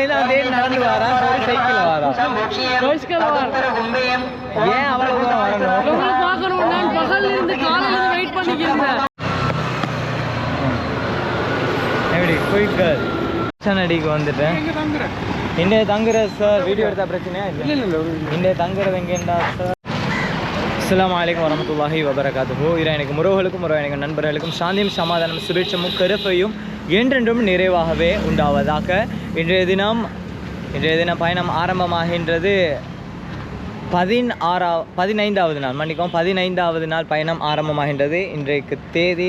நடந்து சைக்கிள் ஏன் அவ்வளவு தூரம் வரணும்? உங்களை பார்க்கணும் நான் பகல்ல இருந்து காலையில இருந்து வெயிட் பண்ணிக்கிறேன் எப்படி குயிக் கேர்ள் அடிக்கு வந்துட்டேன் இன்றைய தங்குற. சார் வீடியோ எடுத்தா பிரச்சனையா இல்லை? இன்றைய தங்குறது எங்கேண்டா சார் அஸ்ஸலாமு அலைக்கும் வரமத்துல்லாஹி வபரகாத்துஹு. இறை எனக்கு முறவுகளுக்கும் முறை எனக்கு நண்பர்களுக்கும் சாந்தியும் சமாதானம் சுபிட்சமும் கருப்பையும் என்றென்றும் நிறைவாகவே உண்டாவதாக இன்றைய தினம் இன்றைய தினம் பயணம் ஆரம்பமாகின்றது. பதினாறா பதினைந்தாவது நாள் மன்னிக்கவும் பதினைந்தாவது நாள் பயணம் ஆரம்பமாகின்றது. இன்றைக்கு தேதி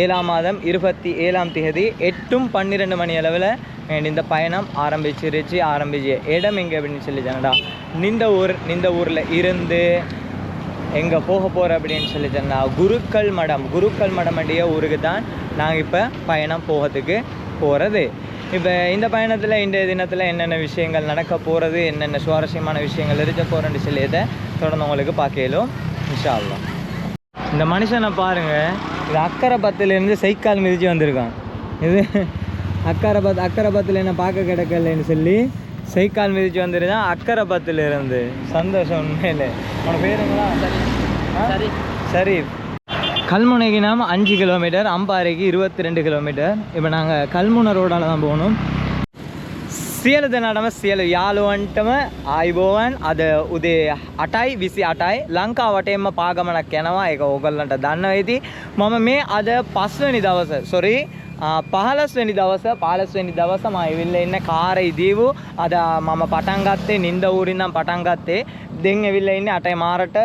ஏழாம் மாதம் இருபத்தி ஏழாம் தேதி எட்டும் பன்னிரெண்டு மணி அளவில் இந்த பயணம் ஆரம்பிச்சிருச்சு ஆரம்பிச்சு இடம் எங்கே அப்படின்னு சொல்லி சொன்னடா. நிந்த ஊர் நிந்த ஊரில் இருந்து எங்கே போக போகிற அப்படின்னு சொல்லி சொன்னால் குருக்கள் மடம் குருக்கள் மடம் அடிய ஊருக்கு தான் நாங்கள் இப்போ பயணம் போகிறதுக்கு போகிறது இப்போ இந்த பயணத்தில் இன்றைய தினத்தில் என்னென்ன விஷயங்கள் நடக்க போகிறது என்னென்ன சுவாரஸ்யமான விஷயங்கள் இருக்க போகிறேன்னு சொல்லியதை தொடர்ந்து உங்களுக்கு பார்க்கலும் இன்ஷா இந்த மனுஷனை பாருங்க இது அக்கரைபத்துலேருந்து சைக்கால் மிதிச்சு வந்திருக்கான். இது அக்கரைபத் அக்கரைபத்தில் என்ன பார்க்க கிடக்கலன்னு சொல்லி சைக்கால் மிதிச்சு வந்துருக்கான் அக்கரைபத்துல இருந்து சந்தோஷம் உண்மையிலே. உன பேருங்களா சரி சரி கல்முனைக்கு நாம் அஞ்சு கிலோமீட்டர் அம்பாறைக்கு இருபத்தி ரெண்டு கிலோமீட்டர் இப்போ நாங்கள் கல்முனை ரோடால் தான் போகணும் සියලු දෙනාටම සියලු යාළුවන්ටම ආයිබෝවන් අද උදේ අටයි විසි අටයි ලංකාවටෙන්ම පාගමනක් යනවා එක ඕගල්ලන්ට දන්න ඇති මම මේ අද පස්වනි දවස සොරි පහලස්වනි දවස පාලස්වනි දවස මයිවිල්ල එන්න කාර ඉදීවූ අද මම පටන්ගත්තේ නින්ද ඌරින්නම් පටන්ගත්තේ දෙන් ඇවිල්ල ඉන්න අටයි මාරට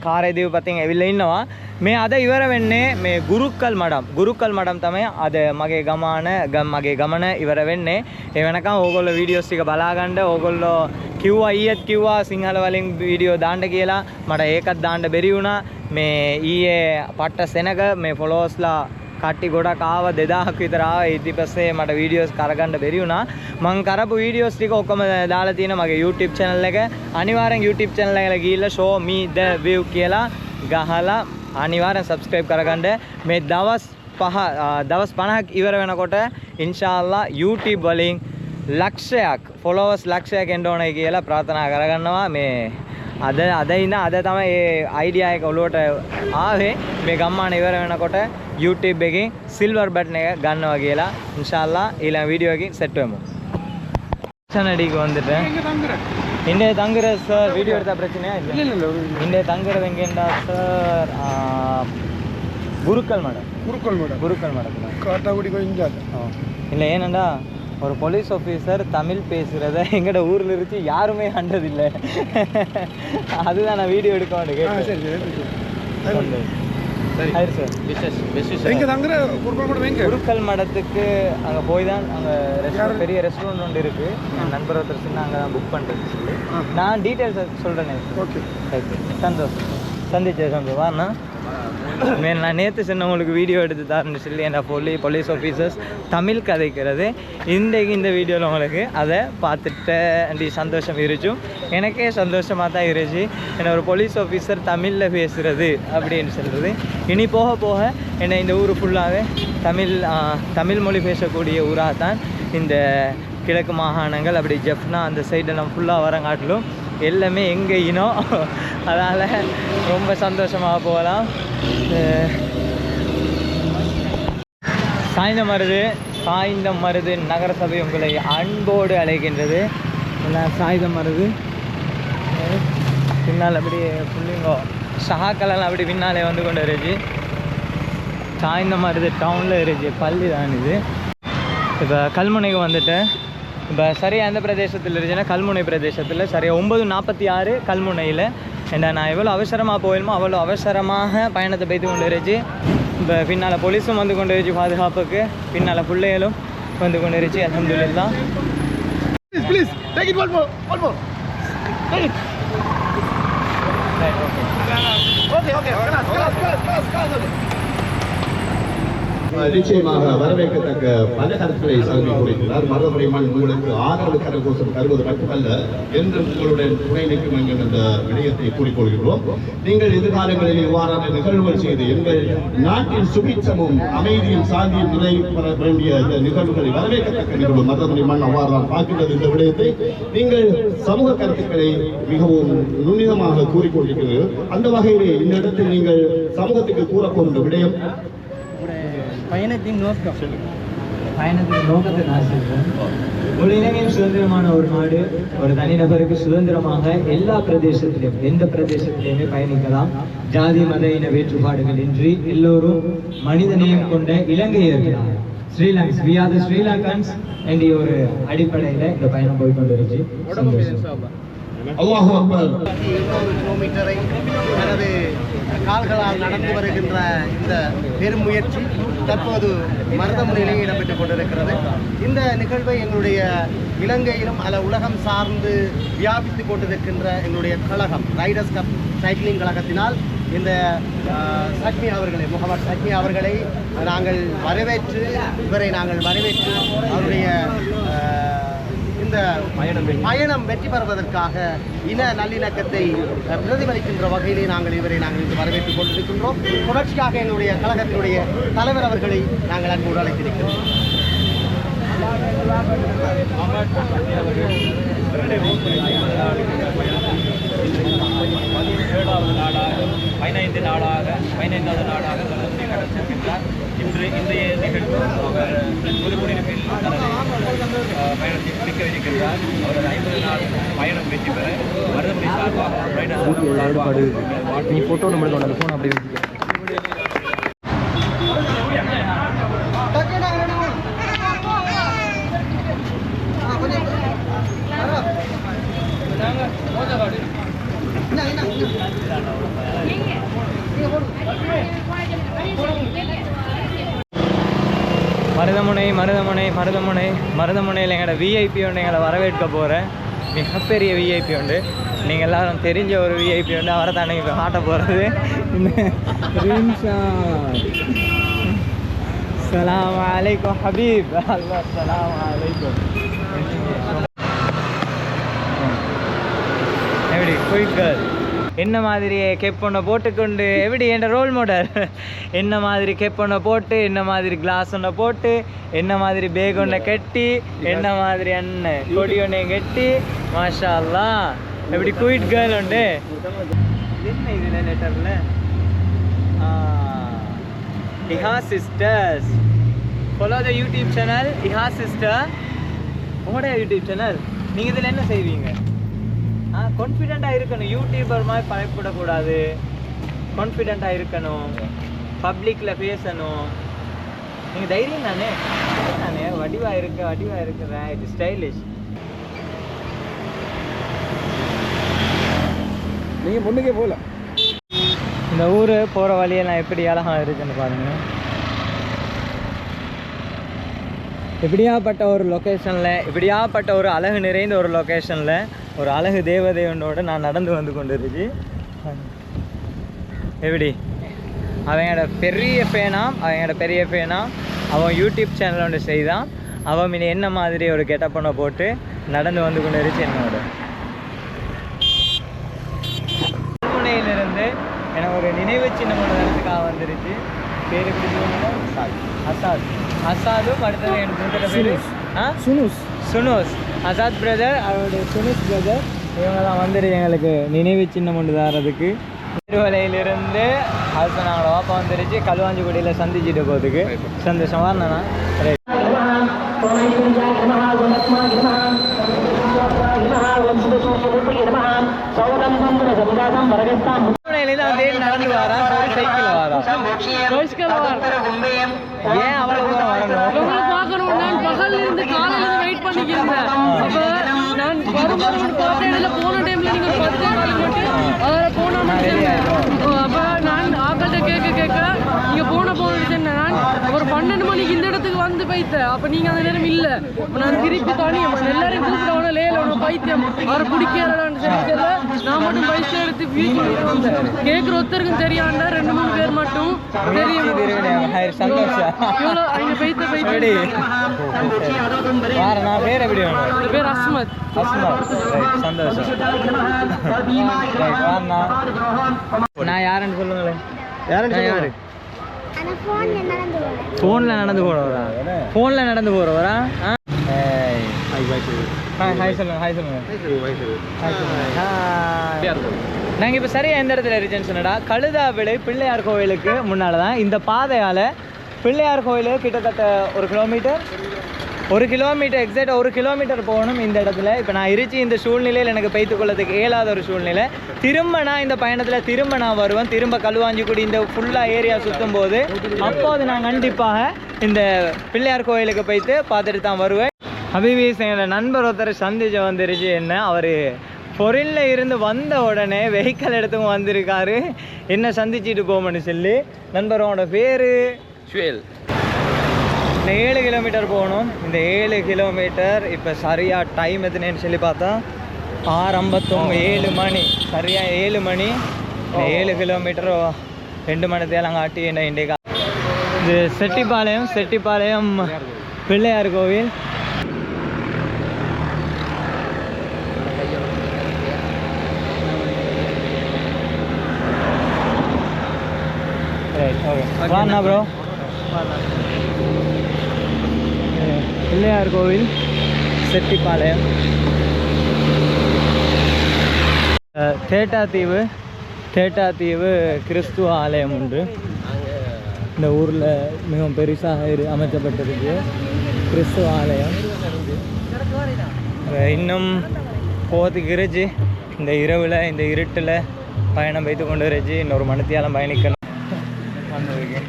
කාරයදීව පතින් ඇවිල්ල ඉන්නවා මේ අද ඉවර වෙන්නේ මේ ගුරුක්කල් මඩම්. ගුරුක්කල් මඩම් තමයි අද මගේ ගමාන ගම් මගේ ගමන ඉවර වෙන්නේ. ඒ වෙනකම් ඕගොල්ලෝ වීඩියෝස් ටික බලාගන්න ඕගොල්ලෝ කිව්වා ඊයේත් කිව්වා සිංහල වලින් වීඩියෝ දාන්න කියලා. මට ඒකත් දාන්න බැරි වුණා. මේ ඊයේ පට්ට සෙනග මේ ෆොලෝවර්ස්ලා කට්ටි ගොඩක් ආව දෙදාහක් විතර ආව. ඊට පස්සේ මට වීඩියෝස් කරගන්න බැරි වුණා. මං කරපු වීඩියෝස් ටික ඔක්කොම දාලා තියෙන මගේ YouTube channel එක. අනිවාර්යෙන් YouTube channel එකට ගිහිල්ලා show me the view කියලා ගහලා අනිවාර්යෙන් subscribe කරගන්න මේ දවස් පහ ආ, දවස් 50ක් ඉවර වෙනකොට ඉන්ෂාල්ලා YouTube වලින් ලක්ෂයක් followers ලක්ෂයක් එන්න ඕනයි කියලා ප්‍රාර්ථනා කරගන්නවා මේ අද අද ඉඳන් අද තමයි මේ අයිඩියා එක ඔලුවට ආවේ මේ ගම්මාන ඉවර වෙනකොට YouTube එකෙන් සිල්වර් බටන් එක ගන්නවා කියලා ඉන්ෂාල්ලා ඊළඟ වීඩියෝ එකකින් සෙට් වෙමු சனடிக்கு வந்துட்டேன் இன்றைய தங்குற சார் வீடியோ எடுத்தா பிரச்சனையா இல்லை? இன்றைய தங்குறது எங்கேண்டா சார் குருக்கள் மடம். குருக்கள் மேடம். குருக்கள் மடத்துல. காட்டாக்குடி கொஞ்சம் இல்லை ஏனண்டா ஒரு போலீஸ் ஆஃபீஸர் தமிழ் பேசுகிறத எங்கட ஊரில் இருந்து யாருமே கண்டதில்லை. அதுதான் நான் வீடியோ எடுக்க மாட்டேன் எங்க குருக்கள் மடத்துக்கு அங்கே போய் தான் அங்கே ரெஸ்டாரண்ட் பெரிய ரெஸ்டாரண்ட் ஒன்று இருக்குது என் நண்பர் ஒருத்தர் சொன்னா அங்கே தான் புக் பண்ணுறது சொல்லி. நான் டீட்டெயில்ஸ் சொல்கிறேன் ஓகே. சந்தோஷம் சந்திச்ச சந்தோஷம் வாண்ணா மேல் நான் நேற்று சொன்னவங்களுக்கு வீடியோ எடுத்து தரேன்னு சொல்லி என் போலி போலீஸ் ஆஃபீஸர்ஸ் தமிழ் கதைக்கிறது. இன்றைக்கு இந்த வீடியோவில் உங்களுக்கு அதை பார்த்துட்டு சந்தோஷம் இருந்துச்சும் எனக்கே சந்தோஷமாக தான் இருந்துச்சு என்னை ஒரு போலீஸ் ஆஃபீஸர் தமிழில் பேசுகிறது அப்படின்னு சொல்கிறது இனி போக போக என்னை இந்த ஊர் ஃபுல்லாகவே தமிழ் தமிழ் மொழி பேசக்கூடிய ஊராக தான் இந்த கிழக்கு மாகாணங்கள் அப்படி ஜெஃப்னா அந்த சைடெல்லாம் ஃபுல்லாக வரங்காட்டிலும் எல்லாமே எங்கே இனம் அதனால் ரொம்ப சந்தோஷமாக போகலாம். அஹ் சாய்ந்தம் மருது சாய்ந்தம் மருது நகரசபை உங்களை அன்போடு அழைக்கின்றது. எல்லாம் சாய்ந்தம் மருது? பின்னால் அப்படியே புள்ளிங்கோ சகாக்கெல்லாம் அப்படி பின்னாலே வந்து கொண்டு இருந்துச்சு சாய்ந்தம் மருது டவுனில் இருந்துச்சு பள்ளி தான் இது. இப்போ கல்முனைக்கு வந்துட்டேன் இப்போ சரியாக எந்த பிரதேசத்தில் இருந்துச்சுன்னா கல்முனை பிரதேசத்தில் சரியாக ஒம்பது நாற்பத்தி ஆறு கல்முனையில் ஏண்டா நான் எவ்வளோ அவசரமாக போயிடுமோ அவ்வளோ அவசரமாக பயணத்தை போய்த்து கொண்டு இருந்துச்சு இப்போ பின்னால் போலீஸும் வந்து கொண்டு இருந்துச்சு பாதுகாப்புக்கு. பின்னால் பிள்ளைகளும் வந்து கொண்டு இருந்துச்சு அலமதுல்லா please take it one more one more it okay okay நிச்சயமாக வரவேற்கத்தக்க பல கருத்துக்களை சாமி கூறியிருக்கிறார் மருதமணிமன் உங்களுக்கு ஆதரவு கரகோஷம் தருவது மட்டுமல்ல என்று உங்களுடன் துணை நிற்கும் என்கிற அந்த விடயத்தை கூறிக்கொள்கிறோம் நீங்கள் எதிர்காலங்களில் இவ்வாறான நிகழ்வுகள் செய்து எங்கள் நாட்டின் சுபிச்சமும் அமைதியும் சாந்தியும் நிலை பெற வேண்டிய இந்த நிகழ்வுகளை வரவேற்கத்தக்க நிகழ்வு மருதமணிமன் அவ்வாறு தான் பார்க்கின்றது இந்த விடயத்தை. நீங்கள் சமூக கருத்துக்களை மிகவும் நுண்ணிதமாக கூறிக்கொண்டிருக்கிறீர்கள் அந்த வகையிலே இந்த இடத்தில் நீங்கள் சமூகத்துக்கு கூறப்போகின்ற விடயம் பயணத்தின் நோக்கம். பயணத்தின் நோக்கத்தை நான் சொல்றேன். ஒரு இலங்கையின் சுதந்திரமான ஒரு நாடு ஒரு தனிநபருக்கு சுதந்திரமாக எல்லா பிரதேசத்திலும் எந்த பிரதேசத்திலுமே பயணிக்கலாம். ஜாதி மத இன வேறுபாடுகள் இன்றி எல்லோரும் மனிதநேயம் கொண்ட இலங்கையர்களாக ஸ்ரீலங்ஸ் வி ஆர் த ஸ்ரீலங்கன்ஸ் என்ற ஒரு அடிப்படையில் இந்த பயணம் போய்கொண்டிருச்சு சந்தோஷம். அல்லாஹு அக்பர். இருநூறு கிலோமீட்டரை தனது கால்களால் நடந்து வருகின்ற இந்த பெரும் முயற்சி தற்போது மருதமுனையிலேயே இடம்பெற்றுக் கொண்டிருக்கிறது. இந்த நிகழ்வை எங்களுடைய இலங்கையிலும் அல்ல உலகம் சார்ந்து வியாபித்துக் கொண்டிருக்கின்ற எங்களுடைய கழகம் ரைடர்ஸ் கப் சைக்கிளிங் கழகத்தினால் இந்த சக்மி அவர்களை முகமது சக்மி அவர்களை நாங்கள் வரவேற்று இவரை நாங்கள் வரவேற்று அவருடைய இந்த பயணம் வெற்றி. பெறுவதற்காக இன நல்லிணக்கத்தை பிரதிபலிக்கின்ற வகையிலே நாங்கள் இவரை நாங்கள் இன்று வரவேற்றுக் கொண்டிருக்கின்றோம். தொடர்ச்சியாக எங்களுடைய கழகத்தினுடைய தலைவர் அவர்களை நாங்கள் அன்போடு அழைத்திருக்கிறோம். பதினேழாவது நாடாக பதினைந்து நாடாக பதினைந்தாவது நாடாக செல்கின்றார் இன்று இன்றைய நிகழ்வு அவர் புதுக்குடியிருப்பில் தனது பயணத்தை முடிக்க இருக்கின்றார் அவரது ஐம்பது நாள் பயணம் வெற்றி பெற மருதமணி சார்பாக நீ போட்டோ நம்மளுக்கு ஃபோன் அப்படி மருதமுனை மருதமுனை மருதமனையில் மருதமுனையில் எங்களோட விஐபி ஒன்று எங்களை வரவேற்க போகிறேன் மிகப்பெரிய விஐபி உண்டு நீங்கள் எல்லாரும் தெரிஞ்ச ஒரு விஐபி உண்டு அவரை தானே இப்போ காட்ட போகிறது சலாம் அலைக்கும் ஹபீப் அல்லா சலாம் அலைக்கும் எப்படி குயிக் கேர்ள் என்ன மாதிரி கெப் ஒன்றை போட்டுக்கொண்டு? எப்படி என் ரோல் மாடல் என்ன மாதிரி கெப் ஒன்றை போட்டு என்ன மாதிரி கிளாஸ் ஒன்றை போட்டு என்ன மாதிரி பேக் ஒன்றை கட்டி என்ன மாதிரி அண்ணன் கொடி ஒன்றை கட்டி மாஷா அல்லா எப்படி குயிட் கேர்ள் உண்டு? என்ன இதில் லெட்டரில் Iha sisters follow the YouTube channel Iha sister உங்களோட யூடியூப் சேனல் நீங்கள் இதில் என்ன செய்வீங்க? ஆ கான்ஃபிடெண்ட்டாக இருக்கணும். யூடியூபர் மாதிரி பயப்படக்கூடாது கான்ஃபிடெண்ட்டாக இருக்கணும். பப்ளிக்கில் பேசணும். நீங்கள் தைரியம் தானே? தானே? வடிவாக இருக்க வடிவாக இருக்கிறேன். இது ஸ்டைலிஷ் நீங்கள் முன்னுக்கே போகல. இந்த ஊர் போகிற வழியெல்லாம் எப்படி அழகாக இருக்குன்னு பாருங்க. இப்படியாப்பட்ட ஒரு லொக்கேஷனில் இப்படியாப்பட்ட ஒரு அழகு நிறைந்த ஒரு லொக்கேஷனில் ஒரு அழகு தேவதையனோட நான் நடந்து வந்து கொண்டிருச்சு எப்படி? அவங்களோட பெரிய ஃபேனாம் அவங்களோட பெரிய ஃபேனாம் அவன் யூடியூப் சேனல் ஒன்று செய்தான். அவன் மீன் என்ன மாதிரி ஒரு கெட்டப்பனை போட்டு நடந்து வந்து கொண்டு இருந்துச்சு என்னோட. புனையிலிருந்து எனக்கு ஒரு நினைவு சின்னம் ஒன்று வரதுக்காக வந்துருச்சு பேர் அசாத் அசாத் அசாதும் அடுத்தது எனக்கு பேர்? சுனுஸ். சுனோஸ். அசாத் பிரதர் அவருடைய சுனுஸ் பிரதர் இவங்க தான் வந்துரு எங்களுக்கு நினைவு சின்னம் ஒன்று தரதுக்கு. திருவலையிலிருந்து அது நாங்களோட வாப்பா வந்துருச்சு. களுவாஞ்சிக்குடியில் சந்திச்சுட்டு போகிறதுக்கு சந்தோஷமா இருந்தானா? ரைட் திருவலையிலேருந்து அவன் தேடி நடந்து ஒரு சைக்கிள் வரான் ரோஸ்கர் ஏன் அவ்வளோ தூரம் வரணும் உங்களை பார்க்கணும் நான் பகல்ல இருந்து காலையில இருந்து வெயிட் நான் வரும் வரும் பார்த்த இடத்துல போன டைம்ல நீங்க பத்து கால் மட்டும் அதில் போன நான் நான் ஆக்கள்கிட்ட கேட்க கேட்க நீங்க போன ஒரு பன்னெண்டு மணிக்கு இந்த இடத்துக்கு வந்து பைத்த அப்ப நீங்க அந்த நேரம் இல்ல. நான் திருப்பி தனியா எல்லாரையும் கூப்பிட்டவன லேல பைத்தியம். அவரை பிடிக்கலான்னு சொல்லி தெரியல. நான் மட்டும் பைசா எடுத்து வீட்டுக்கு வந்தேன். கேட்குற ஒருத்தருக்கும் தெரியாண்டா ரெண்டு மூணு பேர் மட்டும் தெரியும். சந்தோஷம் இவ்வளோ அவங்க பைத்த பைத்த நான் பேர் எப்படி பேர் அஸ்மத். அஸ்மா ரைட் சந்தோஷம். நான் யாருன்னு சொல்லுங்களேன். யாருன்னு யாரு? ஃபோன்ல நடந்து போறேன் ஃபோனில் நடந்து போகிறவரா ஃபோனில் நடந்து போகிறவரா ஹாய் ஹாய் சொல்லுங்க ஹாய் சொல்லுங்க. ஹாய் சொல்லுங்க. ஹாய் நாங்கள் இப்போ சரியாக எந்த இடத்துல இருக்கேன்னு சொன்னடா கழுதாவிளை பிள்ளையார் கோவிலுக்கு முன்னால் தான் இந்த பாதையால் பிள்ளையார் கோயில் கிட்டத்தட்ட ஒரு கிலோமீட்டர் ஒரு கிலோமீட்டர் எக்ஸாக்ட் ஒரு கிலோமீட்டர் போகணும் இந்த இடத்துல. இப்போ நான் இருச்சி இந்த சூழ்நிலையில் எனக்கு பெய்த்து கொள்ளதுக்கு இயலாத ஒரு சூழ்நிலை. திரும்ப நான் இந்த பயணத்தில் திரும்ப நான் வருவேன். திரும்ப கழுவாஞ்சிக்குடி இந்த ஃபுல்லாக ஏரியா சுற்றும் போது அப்போது நான் கண்டிப்பாக இந்த பிள்ளையார் கோயிலுக்கு போய்த்து பார்த்துட்டு தான் வருவேன். அபிவீஸ் என்னோட நண்பர் ஒருத்தர் சந்திச்சு வந்துருச்சு என்ன அவர் பொருளில் இருந்து வந்த உடனே வெஹிக்கல் எடுத்துக்கும் வந்திருக்காரு. என்ன சந்திச்சுட்டு போகணும்னு சொல்லி நண்பரோட பேர்? சுயல் இந்த ஏழு கிலோமீட்டர் போகணும். இந்த ஏழு கிலோமீட்டர் இப்போ சரியாக டைம் எத்தனைன்னு சொல்லி பார்த்தா ஆறு ஏழு மணி. சரியாக ஏழு மணி. ஏழு கிலோமீட்டர் ரெண்டு மணி தேலாம் காட்டி என்ன இண்டிகா. இது செட்டிப்பாளையம் செட்டிப்பாளையம் பிள்ளையார் கோவில். ரைட் ஓகே வாண்ணா ப்ரோ பிள்ளையார் கோவில் செட்டிப்பாளையம். தேட்டாத்தீவு தேட்டாத்தீவு கிறிஸ்துவ ஆலயம் உண்டு இந்த ஊரில் மிகவும் பெருசாக இரு அமைக்கப்பட்டிருக்கு. கிறிஸ்துவ ஆலயம். இன்னும் போகிறதுக்கு இருச்சு. இந்த இரவில் இந்த இருட்டில் பயணம் வைத்து கொண்டு இருச்சு. இன்னொரு மணித்தியாலம் பயணிக்கணும். வந்திருக்கு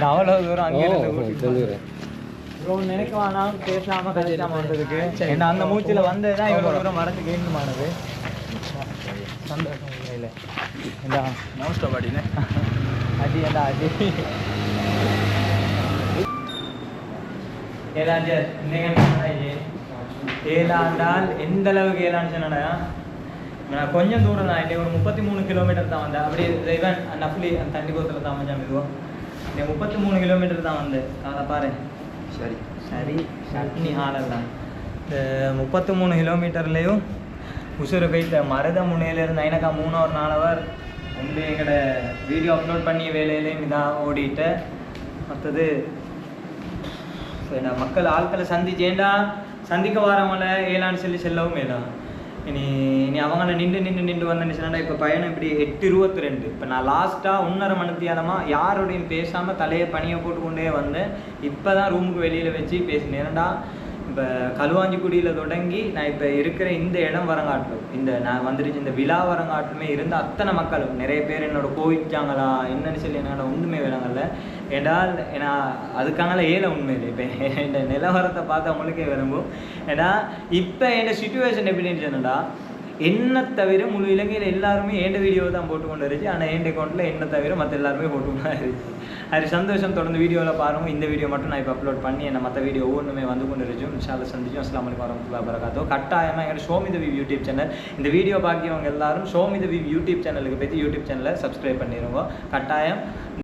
நான் அவ்வளோ தூரம் அங்கேருந்து ப்ரோ நினைக்க வேணாம் பேசாம கழிச்சாம வந்ததுக்கு என்ன அந்த மூச்சில வந்ததுதான் இவ்வளவு தூரம் வரதுக்கு ஏண்டுமானது சந்தோஷம் இல்லை ஏண்டா மோஸ்ட் பாடினே. அடி ஏண்டா அடி. ஏழாஞ்சர் இன்னைக்கு ஏழாண்டால் எந்த அளவுக்கு ஏழான்னு சொன்னா நான் கொஞ்சம் தூரம் தான். இன்னைக்கு ஒரு முப்பத்தி மூணு கிலோமீட்டர் தான் வந்தேன். அப்படியே இவன் நஃப்லி அந்த தண்ணி கோத்தில் தான் அமைஞ்சா மெதுவாக இன்னைக்கு முப்பத்தி மூணு கிலோமீட்டர் தான் வந்தேன். அதை பாரு. சரி. சரி சட்னி ஆளலாம் முப்பத்து முப்பத்தி மூணு கிலோமீட்டர்லேயும் உசுறு போயிட்ட மருத முனையிலேருந்து ஐநக்கா மூணு ஒரு நாலவர் வந்து எங்களோட வீடியோ அப்லோட் பண்ணி வேலையிலையும் இதாக ஓடிட்டு. மற்றது சரி நான் மக்கள் ஆட்களை சந்திச்சேன்டா. சந்திக்க வரவங்கள ஏலான்னு சொல்லி செல்லவும் வேண்டாம் இனி இனி அவங்கள நின்று நின்று நின்று வந்தேன்னு சொன்னா இப்போ பயணம் இப்படி எட்டு இருபத்தி ரெண்டு. இப்போ நான் லாஸ்ட்டாக ஒன்றரை மணித்தியாலமாக யாரோடையும் பேசாமல் தலையை பனியை போட்டுக்கொண்டே வந்தேன். இப்போ தான் ரூமுக்கு வெளியில் வச்சு பேசினேன். ஏன்னா இப்போ களுவாஞ்சிக்குடியில் தொடங்கி நான் இப்போ இருக்கிற இந்த இடம் வரங்காட்டும் இந்த நான் வந்துருச்சு இந்த விழா வரங்காட்டுமே இருந்த அத்தனை மக்களும் நிறைய பேர் என்னோட கோவிச்சாங்களா என்னன்னு சொல்லி என்னோட ஒன்றுமே விளங்கலை. ஏடால் ஏன்னா அதுக்கான உண்மை இல்லை இப்போ என் நிலவரத்தை பார்த்து அவங்களுக்கே விரும்பும் ஏன்னா இப்போ என் சுச்சுவேஷன் எப்படின்னு சொன்னடா என்ன தவிர முழு இலங்கையில் எல்லாருமே ஏண்ட வீடியோ தான் போட்டு கொண்டு இருந்துச்சு ஆனால் ஏண்ட அக்கௌண்ட்டில் என்ன தவிர மற்ற எல்லாருமே போட்டு கொண்டு தான் இருந்துச்சு. அது சந்தோஷம் தொடர்ந்து வீடியோவில் பாருங்க. இந்த வீடியோ மட்டும் நான் இப்போ அப்லோட் பண்ணி என்ன மற்ற வீடியோ ஒவ்வொன்றுமே வந்து கொண்டு இருந்துச்சு. இன்ஷால்ல சந்திச்சோம் அஸ்லாம் வலைக்கம் வரமத்துல்லா வரகாத்தோ கட்டாயமாக எங்களோட show me the YouTube channel இந்த வீடியோ பார்க்கிறவங்க எல்லாரும் ஷோமி த யூடியூப் சேனலுக்கு பற்றி யூடியூப் சேனலை சப்ஸ்கிரைப் பண்ணிடுவோம் கட்டாயம்.